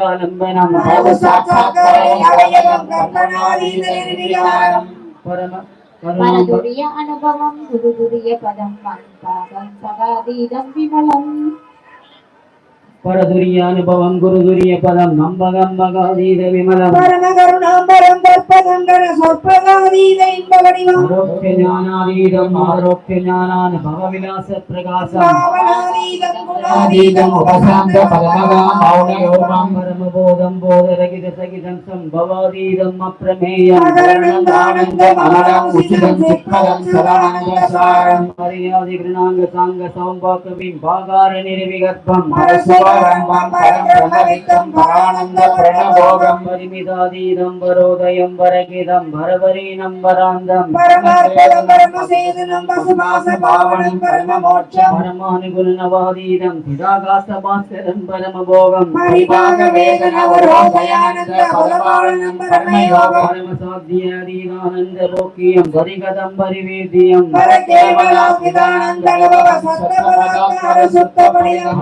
ஆலம்பனம் அது சாட்சாத்காரை அவயவம் கற்பனாதீத நிர்விகாரம். பரம பரதுரிய அனுபவம் குருதுரிய பதம் நம்பகம் மகாதீத விமலம் பரமகருணாம்பரம் தற்பதங்கர சொற்பகாதீத இன்ப வடிவம் ஆரோக்கிய ஞானாதீதம் ஆரோக்கிய ஞானானுபவ விலாச பிரகாசம். பாவனாதீதம் ஆதீதம் உபசாந்த பரமகாம் மௌனயோகம். பரமபோதம் போதரகித சகிதம் சம்பவாதீதம் அப்பிரமேயம் மகரணம் ஆனந்தம் அமரம் உச்சிதம் சித்மரம் சதானந்த சாரம். மரியாதை கிருணாங்க சாங்க சௌம்பாக்கவிம் பாகார நிர்விகற்பம். பரசுவரம்பம் பிரம்மவித்தம் பரானந்த பிரணபோகம் பரிமிதாதீதம் வரோதயம் வரகிதம் வரவரீனம் வராந்தம். பரமார்ப்பதம் பரமசேதனம் பசுமாச பாவனம் பரமமோட்சம். பரமானுகுணவாதீதம் சிதாகாச பாஸ்கரம் பரமபோகம். பரிபாக வேதன வரோதயானந்த பரமானந்தம் பரமயோகம். பரமசாத்தியாதீதானந்த லோக்கியம் பரிகதம் பரிவேத்தியம். பரகேவலாபிதானந்தலபவ சத்தபதாக்கர சுத்தபடிதம்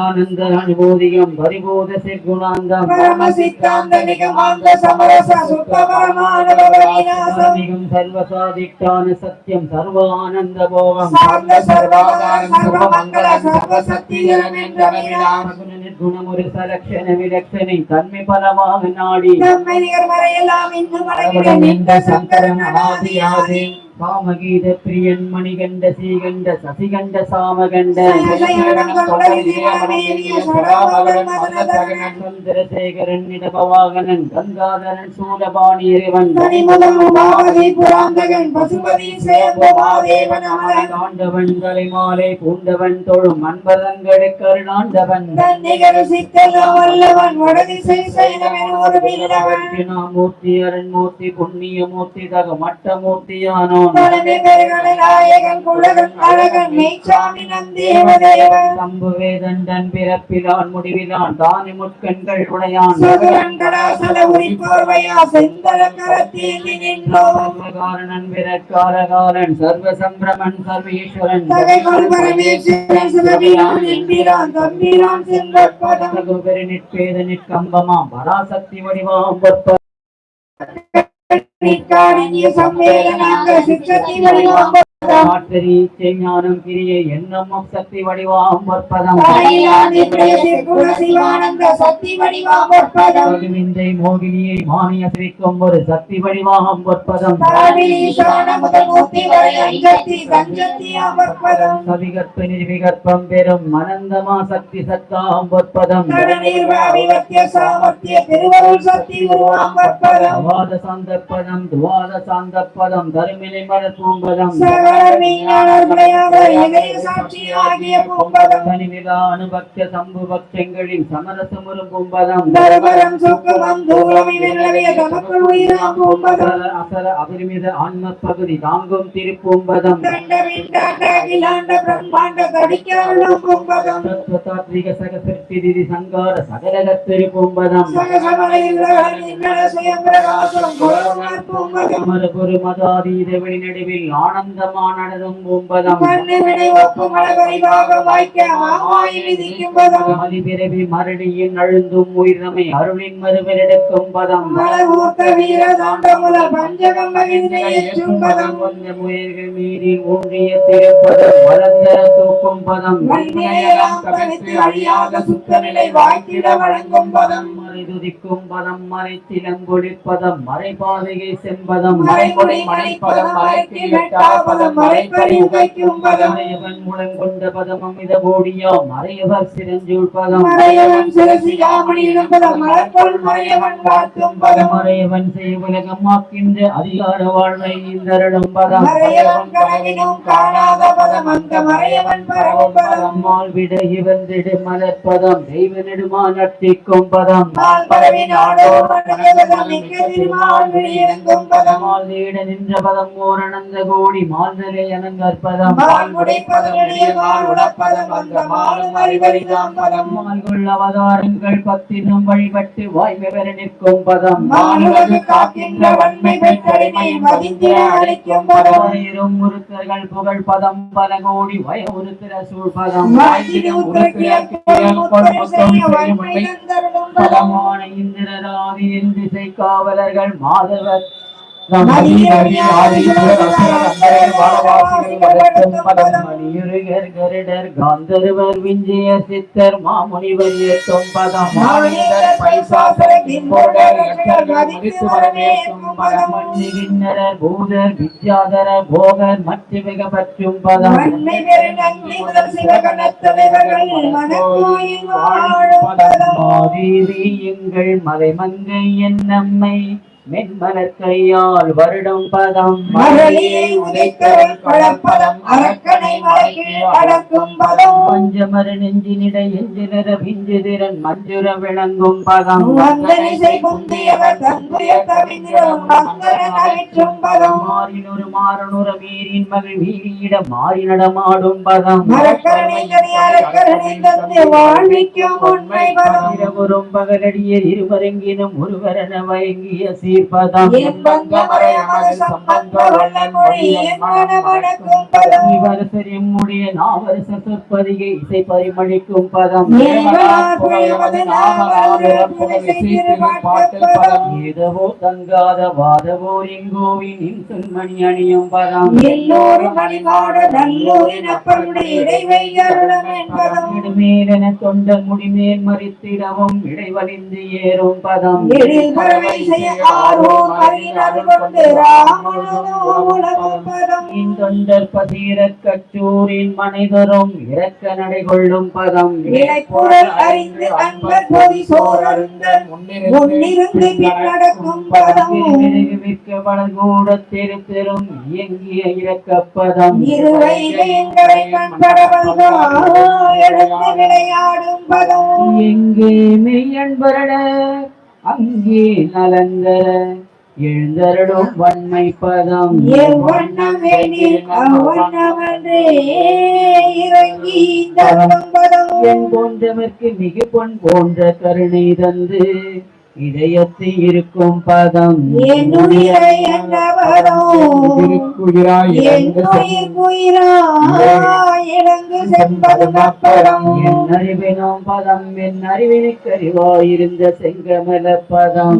பரமசுத்தாபிதானந்த அனுபூதியம் பரிபோத சிற்குணாந்தம் பரமசித்தாந்த நிகமாந்த சமரச சுத்த பரமானவ விநாசம் சாதிகம் சர்வசாதிஷ்டான சத்தியம் சர்வானந்த போகம் சாந்த சர்வாதாரம் சர்வமங்கள சர்வசக்தி ஜனம் என்றறிவினாம் குண நிர்குணமுரு சலக்ஷண விலக்ஷணை தன்மை பலமாக நாடி நம்மை நிகர் வரையெல்லாம் இன்னும் அடங்கிட நின்ற சங்கரன் அனாதியாதி காமகீத பிரியன் மணிகண்ட சீகண்ட சசிகண்ட சாமகண்ட சந்திரசேகரன் இடபவாகனன் கங்காதரன் சூலபாணி இறைவன் ஆண்டவன் தலைமாலை பூண்டவன் தொழும் அன்பதங்கடு கருணாண்டவன். மூர்த்தி அரண்மூர்த்தி புண்ணிய மூர்த்தி தக மட்ட தலைமை பெருகலை நாயகன் குலகன் அழகன் மெய்ச்சாமி நந்தேவதேவன் சம்புவேதண்டன் பிறப்பிலான் முடிவிலான் தானி முட்கண்கள் உடையான். சதுரன் கடாசல நின்றோம் சர்வகாரணன் விரட்காரகாரன் சர்வ சம்பிரமன் சர்வேஸ்வரன். தகைகள் பரமேஸ்வரன் சிவபிரான் எம்பிரான் தம்பிரான் சென்றற்பதம் சகுபெரு நிற்பேத நிற்கம்பமாம் Parasakthi வடிவாம் பொற்ப mi cariñosa, mi cariñosa, mi cariñosa, mi cariñosa, வடிவாம் மாற்றறி ஞானம் கிரியை என்னும் சக்தி வடிவாம் சிவானந்த சக்தி வடிவாம் பொற்பதம். விந்தை மோகினியை மானிய சிரிக்கும் ஒரு சக்தி வடிவாம் அமர்ப்பதம் சவிகற்ப நிர்விகற்பம் பெறும் அனந்தமா சக்தி சத்தாம் துவாத சாந்தப்பதம் துவாத சாந்தப்பதம் தருமினை மலர் பூம்பதம் சகலர் மெய்ஞானர் முறையாக எதிரே சாட்சி ஆகிய பூம்பதம். தனிவிழா அனுபக்த சம்பு பக்ஷங்களின் சமரசமுறும் பூம்பதம். தர்மரம் சுக்குமம் தூரம் இவர்களைய தமக்குள் உயிராம் பூம்பதம். அசர அசர அபரிமித ஆன்ம பகுதி தாங்கும் திருப்பூம்பதம். தண்ட விண்டாண்ட அகிலாண்ட பிரம்மாண்ட கடிக்காளும் பூம்பதம். தத்துவதாத்விக சகசிருஷ்டி திதி சங்கார சகலக திருப்பூம்பதம். சகசமலையில் சுயம்பிரகாசம் பூம்பதம். மதாதீத வெளிநடுவில் ஆனந்தமானதும் பூம்பதம் மண்ணு வினை ஒப்பு மலபரிபாக வாய்க்க மாமாயில் விதிக்கும் பதம் மலிபிறவி மரடியின் அழுந்தும் உயிர்நமை அருளின் மறுவரெடுக்கும் பதம் மீறி ஊன்றிய திருப்பதம் வளர்ந்த தூக்கும் பதம் அழியாத சுத்த நிலை வாய்த்திட வழங்கும் பதம் மறைதுதிக்கும் பதம் மறைச்சிலம்பொழிப்பதம் மறைபாதையை செம்பதம் மறைமுறை மறைப்பதம் எட்டா பதம். மறைப்பறி உகைக்கும் பதம். மறையவன் பதம். அமித மறையவர் சிரஞ்சூழ் பதம். மறையவன் சிரசியாமணியிடும் பதம். மலர்பொல் மறையவன் வாழ்த்தும் பதம். மறையவன் செய்வுலகமாக்கின்ற அதிகார வாழ்வை இந்தருடும் பதம். மறையவன் கனவினும் காணாத பதம். அந்த மறையவன் பரவும் பதம். நம்மால் விட இவந்திடு மலர்பதம் தெய்வ நெடுமா நட்டிக்கும் பதம். மால் பரவி நாடோ மண்டபதம் மிக்க திருமால் விழியிறங்கும் பதம். மால் நீட நின்ற பதம். ஓரணந்த கோடி. மால் மாந்தரை அனங்கற்பதம் மால்முடிப்பதனுடைய மால் உடப்பதம் அந்த மாலும் அறிவறிதாம் பதம். மால்கொள் அவதாரங்கள் பத்தினும் வழிபட்டு வாய்மை பெற நிற்கும் பதம். ஆயிரம் உருத்தர்கள் புகழ் பதம். பல கோடி வய உருத்திர தந்தருளும் பதம். பதமான இந்திரராதி திசை காவலர்கள் மாதவர் காந்தர்வர் விஞ்சயர் சித்தர் மாமுனிவர் ஏற்றும் பதம். மன்னிகிண்ணரர் பூதர் வித்யாதரர் போகர் மற்ற மிக பற்றும் பதம் எங்கள் மலைமங்கை என் நம்மை மென்மலர் கையால் வருடம் பதம் மகளியை உதைத்தவள் பழப்பதம் அரக்கனை மலையில் அடக்கும் பதம். பஞ்சமர நெஞ்சினிட எஞ்சினர பிஞ்சுதிரன் மஞ்சுர விளங்கும் பதம். வந்தனிசை குந்தியவர் தன்புய தவிந்திரம் அவிற்றும் பதம். மாறினொரு மாறனுற மீறின் மகள் வீரியிட மாறி நடமாடும் பதம். மரக்கரணை கனி அரக்கரணை தந்து வாழ்விக்கும் உண்மை பதம். இரவரும் பகலடிய இருவரெங்கினும் ஒருவரென வயங்கிய சீர்பதம் எம்முடைய நாவரச இசை பரிமளிக்கும் பதம். ஏதவோ தங்காத வாதவோ எங்கோவின் சொன்மணி அணியும் பதம். எல்லோரும் மேலென தொண்ட முடிமேல் மறித்திடவும் இடைவழிந்து ஏறும் பதம். எழில் பறவை செய்ய ஆர்வம் அறிஞர் கொண்டு ராமனும் உலகும் பதம். தொண்டர் பசீரக் கச்சூரின் மனைதரும் இறக்க நடை கொள்ளும் பதம். இழைப்புறல் அறிந்து அன்பர் பொதி சோரருந்தன் முன்னிருந்து பதம். விற்க பலகூட இயங்கிய இறக்கப்பதம் இருவைகை எங்களை கண்பட வந்தா எழுந்து விளையாடும் பதம். எங்கே மெய்யன்பரட அங்கே நலந்தர எழுந்தருளும் வன்மை பதம். என் போன்றவர்க்கு மிகு பொன் போன்ற கருணை தந்து இதயத்தில் இருக்கும் பதம் என்னுடைய என்னவரும் திருக்குயிராய் என்னுயிர் குயிராய் இறங்கு செம்பதும் அப்பறம் என் அறிவினும் பதம் என் அறிவினுக்கு அறிவாயிருந்த செங்கமல பதம்.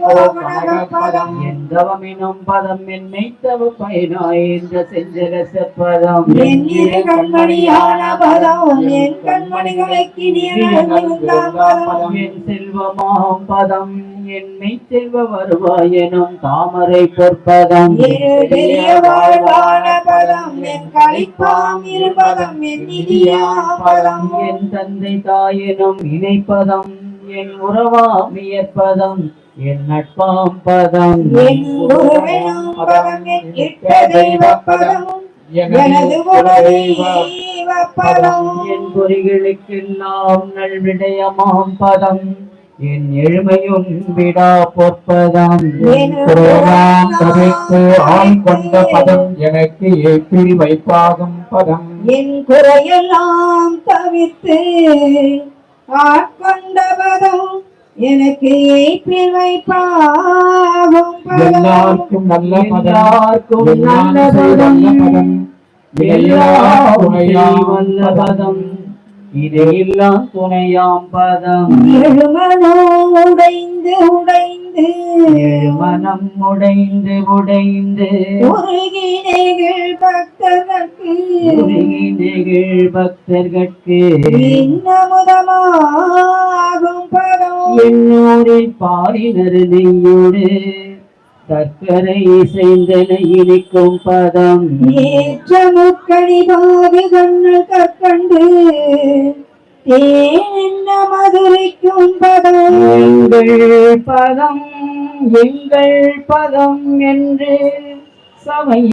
கோமணக பதம் என் தவமினும் பதம் என் மெய்த்தவ பயனாயிருந்த செஞ்சரச பதம். என் கண்மணியான பதம். என் கண்மணிகளை செல்வமாம் பதம். என் மெய் செல்வ வருவாயெனும் தாமரை பொற்பதம். என் தந்தை தாயெனும் இணைப்பதம். என் உறவாமியற்பதம் என் நட்பாம் பதம். என் தெய்வ பதம் எனது குலதெய்வ பதம் என் பொறிகளுக்கெல்லாம் நல்விடயமாம் பதம். என் எழுமையும் விடா பொற்பதம். என் புரோணாம் கதைக்கு ஆள் கொண்ட பதம் எனக்கு ஏற்றில் வைப்பாகும் பதம். என் குறையெல்லாம் தவிர்த்து ஆட்கொண்ட பதம் எனக்கு ஏற்றில் வைப்பாகும் எல்லாருக்கும் நல்ல பதம். எல்லாருக்கும் நல்ல பதம். பதம். இதையெல்லாம் துணையாம் பதம். உடைந்து உடைந்து ஏழு மனம் உடைந்து உடைந்து உருகினேகள் பக்தர்களுக்கு உருகி நெகிழ் பக்தர்கட்கு இன்னமுதமாகும் பதம். எண்ணூரில் பாரினர் நெய்யோடு சர்க்கரை இசைந்தன இனிக்கும் பதம். ஏற்ற முக்கணி பாவி கண்ணல் கற்கண்டு தேன மதுரைக்கும் பதம்? எங்கள் பதம் எங்கள் பதம் என்று சபை